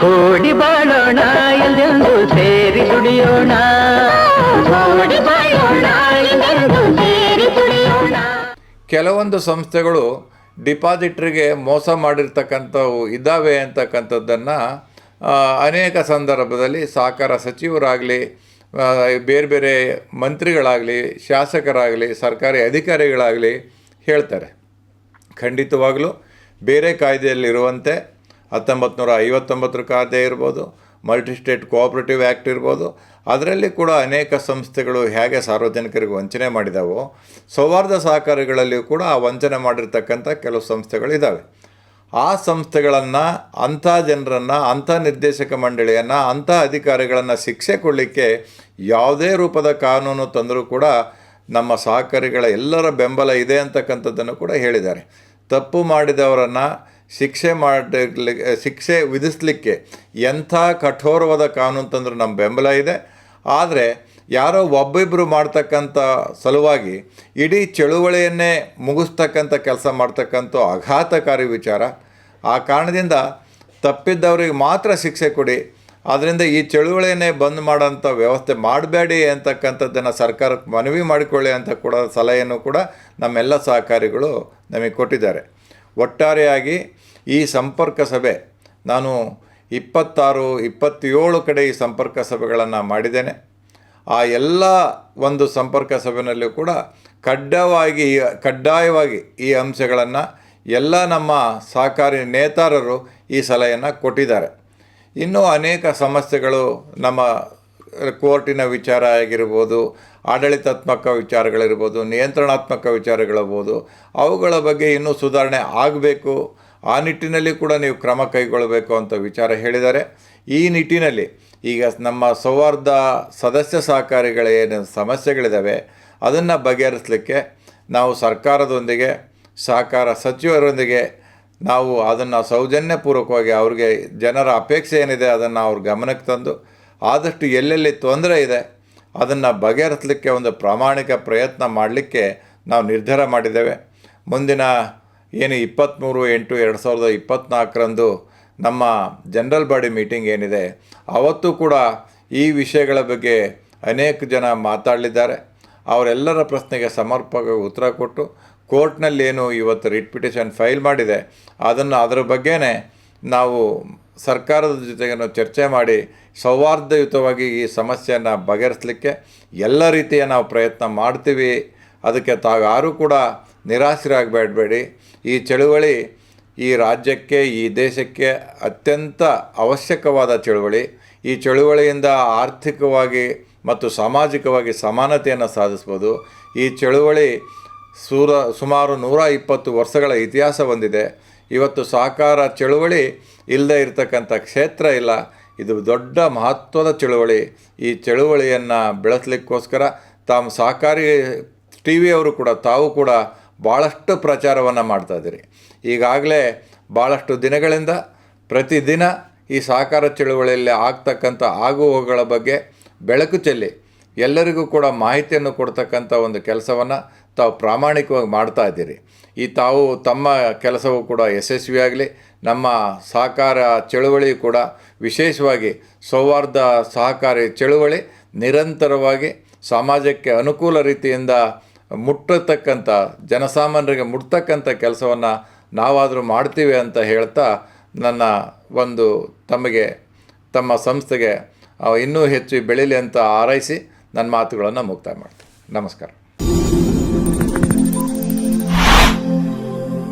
ಕೂಡಿ ಬಾಳೋಣ ಎಲ್ಲೆಂದು ಸೇರಿ ದುಡಿಯೋಣ. ಕೆಲವೊಂದು ಸಂಸ್ಥೆಗಳು ಡಿಪಾಸಿಟ್ರಿಗೆ ಮೋಸ ಮಾಡಿರ್ತಕ್ಕಂಥವು ಇದ್ದಾವೆ ಅಂತಕ್ಕಂಥದ್ದನ್ನು ಅನೇಕ ಸಂದರ್ಭದಲ್ಲಿ ಸಹಕಾರ ಸಚಿವರಾಗಲಿ ಬೇರೆ ಬೇರೆ ಮಂತ್ರಿಗಳಾಗಲಿ, ಶಾಸಕರಾಗಲಿ, ಸರ್ಕಾರಿ ಅಧಿಕಾರಿಗಳಾಗಲಿ ಹೇಳ್ತಾರೆ. ಖಂಡಿತವಾಗಲೂ ಬೇರೆ ಕಾಯ್ದೆಯಲ್ಲಿರುವಂತೆ ಹತ್ತೊಂಬತ್ತು ನೂರ ಐವತ್ತೊಂಬತ್ತರ ಕಾಯ್ದೆ ಇರ್ಬೋದು ಮಲ್ಟಿ ಸ್ಟೇಟ್ ಕೋಆಪ್ರೇಟಿವ್ ಆ್ಯಕ್ಟ್ ಇರ್ಬೋದು, ಅದರಲ್ಲಿ ಕೂಡ ಅನೇಕ ಸಂಸ್ಥೆಗಳು ಹೇಗೆ ಸಾರ್ವಜನಿಕರಿಗೆ ವಂಚನೆ ಮಾಡಿದಾವೋ, ಸೌಹಾರ್ದ ಸಹಕಾರಿಗಳಲ್ಲಿಯೂ ಕೂಡ ಆ ವಂಚನೆ ಮಾಡಿರ್ತಕ್ಕಂಥ ಕೆಲವು ಸಂಸ್ಥೆಗಳಿದ್ದಾವೆ ಆ ಸಂಸ್ಥೆಗಳನ್ನು, ಅಂಥ ಜನರನ್ನು, ಅಂಥ ನಿರ್ದೇಶಕ ಮಂಡಳಿಯನ್ನು, ಅಂಥ ಅಧಿಕಾರಿಗಳನ್ನು ಶಿಕ್ಷೆ ಕೊಡಲಿಕ್ಕೆ ಯಾವುದೇ ರೂಪದ ಕಾನೂನು ತಂದರೂ ಕೂಡ ನಮ್ಮ ಸಹಕಾರಿಗಳ ಎಲ್ಲರ ಬೆಂಬಲ ಇದೆ ಅಂತಕ್ಕಂಥದ್ದನ್ನು ಕೂಡ ಹೇಳಿದ್ದಾರೆ. ತಪ್ಪು ಮಾಡಿದವರನ್ನು ಶಿಕ್ಷೆ ಮಾಡಲಿಕ್ಕೆ ಶಿಕ್ಷೆ ವಿಧಿಸಲಿಕ್ಕೆ ಎಂಥ ಕಠೋರವಾದ ಕಾನೂನು ತಂದರೂ ನಮ್ಮ ಬೆಂಬಲ ಇದೆ. ಆದರೆ ಯಾರೋ ಒಬ್ಬಿಬ್ಬರು ಮಾಡ್ತಕ್ಕಂಥ ಸಲುವಾಗಿ ಇಡೀ ಚಳುವಳಿಯನ್ನೇ ಮುಗಿಸ್ತಕ್ಕಂಥ ಕೆಲಸ ಮಾಡ್ತಕ್ಕಂಥ ಆಘಾತಕಾರಿ ವಿಚಾರ. ಆ ಕಾರಣದಿಂದ ತಪ್ಪಿದ್ದವರಿಗೆ ಮಾತ್ರ ಶಿಕ್ಷೆ ಕೊಡಿ. ಆದ್ದರಿಂದ ಈ ಚಳುವಳಿಯನ್ನೇ ಬಂದ್ ಮಾಡೋಂಥ ವ್ಯವಸ್ಥೆ ಮಾಡಬೇಡಿ ಅಂತಕ್ಕಂಥದ್ದನ್ನು ಸರ್ಕಾರಕ್ಕೆ ಮನವಿ ಮಾಡಿಕೊಳ್ಳಿ ಅಂತ ಕೂಡ ಸಲಹೆಯನ್ನು ಕೂಡ ನಮ್ಮೆಲ್ಲ ಸಹಕಾರಿಗಳು ನಮಗೆ ಕೊಟ್ಟಿದ್ದಾರೆ. ಒಟ್ಟಾರೆಯಾಗಿ ಈ ಸಂಪರ್ಕ ಸಭೆ, ನಾನು ಇಪ್ಪತ್ತಾರು, ಇಪ್ಪತ್ತೇಳು ಕಡೆ ಈ ಸಂಪರ್ಕ ಸಭೆಗಳನ್ನು ಮಾಡಿದ್ದೇನೆ. ಆ ಎಲ್ಲ ಒಂದು ಸಂಪರ್ಕ ಸಭೆಯಲ್ಲೂ ಕೂಡ ಕಡ್ಡಾಯವಾಗಿ ಕಡ್ಡಾಯವಾಗಿ ಈ ಅಂಶಗಳನ್ನು ಎಲ್ಲ ನಮ್ಮ ಸಹಕಾರಿ ನೇತಾರರು ಈ ಸಲಹೆಯನ್ನು ಕೊಟ್ಟಿದ್ದಾರೆ. ಇನ್ನೂ ಅನೇಕ ಸಮಸ್ಯೆಗಳು ನಮ್ಮ ಕೋರ್ಟಿನ ವಿಚಾರ ಆಗಿರ್ಬೋದು, ಆಡಳಿತಾತ್ಮಕ ವಿಚಾರಗಳಿರ್ಬೋದು, ನಿಯಂತ್ರಣಾತ್ಮಕ ವಿಚಾರಗಳಿರ್ಬೋದು, ಅವುಗಳ ಬಗ್ಗೆ ಇನ್ನೂ ಸುಧಾರಣೆ ಆಗಬೇಕು. ಆ ನಿಟ್ಟಿನಲ್ಲಿ ಕೂಡ ನೀವು ಕ್ರಮ ಕೈಗೊಳ್ಳಬೇಕು ಅಂತ ವಿಚಾರ ಹೇಳಿದ್ದಾರೆ. ಈ ನಿಟ್ಟಿನಲ್ಲಿ ಈಗ ನಮ್ಮ ಸೌಹಾರ್ದ ಸದಸ್ಯ ಸಹಕಾರಿಗಳ ಏನು ಸಮಸ್ಯೆಗಳಿದ್ದಾವೆ, ಅದನ್ನು ಬಗೆಹರಿಸಲಿಕ್ಕೆ ನಾವು ಸರ್ಕಾರದೊಂದಿಗೆ, ಸಹಕಾರ ಸಚಿವರೊಂದಿಗೆ ನಾವು ಅದನ್ನು ಸೌಜನ್ಯಪೂರ್ವಕವಾಗಿ ಅವ್ರಿಗೆ ಜನರ ಅಪೇಕ್ಷೆ ಏನಿದೆ ಅದನ್ನು ಅವ್ರ ಗಮನಕ್ಕೆ ತಂದು ಆದಷ್ಟು ಎಲ್ಲೆಲ್ಲಿ ತೊಂದರೆ ಇದೆ, ಅದನ್ನು ಬಗೆಹರಿಸಲಿಕ್ಕೆ ಒಂದು ಪ್ರಾಮಾಣಿಕ ಪ್ರಯತ್ನ ಮಾಡಲಿಕ್ಕೆ ನಾವು ನಿರ್ಧಾರ ಮಾಡಿದ್ದೇವೆ. ಮುಂದಿನ ಏನು ಇಪ್ಪತ್ತ್ಮೂರು ಎಂಟು ಎರಡು ಸಾವಿರದ ಇಪ್ಪತ್ತ್ನಾಲ್ಕರಂದು ನಮ್ಮ ಜನರಲ್ ಬಾಡಿ ಮೀಟಿಂಗ್ ಏನಿದೆ, ಅವತ್ತು ಕೂಡ ಈ ವಿಷಯಗಳ ಬಗ್ಗೆ ಅನೇಕ ಜನ ಮಾತಾಡಲಿದ್ದಾರೆ. ಅವರೆಲ್ಲರ ಪ್ರಶ್ನೆಗೆ ಸಮರ್ಪಕ ಉತ್ತರ ಕೊಟ್ಟು ಕೋರ್ಟ್ನಲ್ಲಿ ಏನು ಇವತ್ತು ರಿಟ್ ಪಿಟಿಷನ್ ಫೈಲ್ ಮಾಡಿದೆ, ಅದನ್ನು ಅದರ ಬಗ್ಗೆನೇ ನಾವು ಸರ್ಕಾರದ ಜೊತೆಗೇನು ಚರ್ಚೆ ಮಾಡಿ ಸೌಹಾರ್ದಯುತವಾಗಿ ಈ ಸಮಸ್ಯೆಯನ್ನು ಬಗೆಹರಿಸಲಿಕ್ಕೆ ಎಲ್ಲ ರೀತಿಯ ನಾವು ಪ್ರಯತ್ನ ಮಾಡ್ತೀವಿ. ಅದಕ್ಕೆ ತಾವು ಯಾರೂ ಕೂಡ ನಿರಾಸರಾಗಬೇಡಬೇಡಿ ಈ ಚಳುವಳಿ ಈ ರಾಜ್ಯಕ್ಕೆ, ಈ ದೇಶಕ್ಕೆ ಅತ್ಯಂತ ಅವಶ್ಯಕವಾದ ಚಳುವಳಿ. ಈ ಚಳುವಳಿಯಿಂದ ಆರ್ಥಿಕವಾಗಿ ಮತ್ತು ಸಾಮಾಜಿಕವಾಗಿ ಸಮಾನತೆಯನ್ನು ಸಾಧಿಸ್ಬೋದು. ಈ ಚಳುವಳಿ ಸೂರ, ಸುಮಾರು ನೂರ ಇಪ್ಪತ್ತು ವರ್ಷಗಳ ಇತಿಹಾಸ ಹೊಂದಿದೆ. ಇವತ್ತು ಸಹಕಾರ ಚಳುವಳಿ ಇಲ್ಲದೆ ಇರತಕ್ಕಂಥ ಕ್ಷೇತ್ರ ಇಲ್ಲ. ಇದು ದೊಡ್ಡ ಮಹತ್ವದ ಚಳುವಳಿ. ಈ ಚಳುವಳಿಯನ್ನು ಬೆಳೆಸಲಿಕ್ಕೋಸ್ಕರ ತಾವು ಸಹಕಾರಿ ಟಿ ವಿಯವರು ಕೂಡ, ತಾವು ಕೂಡ ಭಾಳಷ್ಟು ಪ್ರಚಾರವನ್ನು ಮಾಡ್ತಾಯಿದ್ದೀರಿ ಈಗಾಗಲೇ ಭಾಳಷ್ಟು ದಿನಗಳಿಂದ ಪ್ರತಿದಿನ ಈ ಸಹಕಾರ ಚಳುವಳಿಯಲ್ಲಿ ಆಗ್ತಕ್ಕಂಥ ಆಗುಹೋಗುಗಳ ಬಗ್ಗೆ ಬೆಳಕು ಚೆಲ್ಲಿ ಎಲ್ಲರಿಗೂ ಕೂಡ ಮಾಹಿತಿಯನ್ನು ಕೊಡ್ತಕ್ಕಂಥ ಒಂದು ಕೆಲಸವನ್ನು ತಾವು ಪ್ರಾಮಾಣಿಕವಾಗಿ ಮಾಡ್ತಾ ಇದ್ದೀರಿ. ಈ ತಾವು ತಮ್ಮ ಕೆಲಸವೂ ಕೂಡ ಯಶಸ್ವಿಯಾಗಲಿ ನಮ್ಮ ಸಹಕಾರ ಚಳುವಳಿ ಕೂಡ ವಿಶೇಷವಾಗಿ ಸೌಹಾರ್ದ ಸಹಕಾರಿ ಚಳುವಳಿ ನಿರಂತರವಾಗಿ ಸಮಾಜಕ್ಕೆ ಅನುಕೂಲ ರೀತಿಯಿಂದ ಮುಟ್ಟತಕ್ಕಂಥ, ಜನಸಾಮಾನ್ಯರಿಗೆ ಮುಟ್ತಕ್ಕಂಥ ಕೆಲಸವನ್ನು ನಾವಾದರೂ ಮಾಡ್ತೀವಿ ಅಂತ ಹೇಳ್ತಾ ನನ್ನ ಒಂದು ತಮಗೆ, ತಮ್ಮ ಸಂಸ್ಥೆಗೆ ಇನ್ನೂ ಹೆಚ್ಚು ಬೆಳೀಲಿ ಅಂತ ಹಾರೈಸಿ ನನ್ನ ಮಾತುಗಳನ್ನು ಮುಕ್ತಾಯ ಮಾಡ್ತೀನಿ. ನಮಸ್ಕಾರ.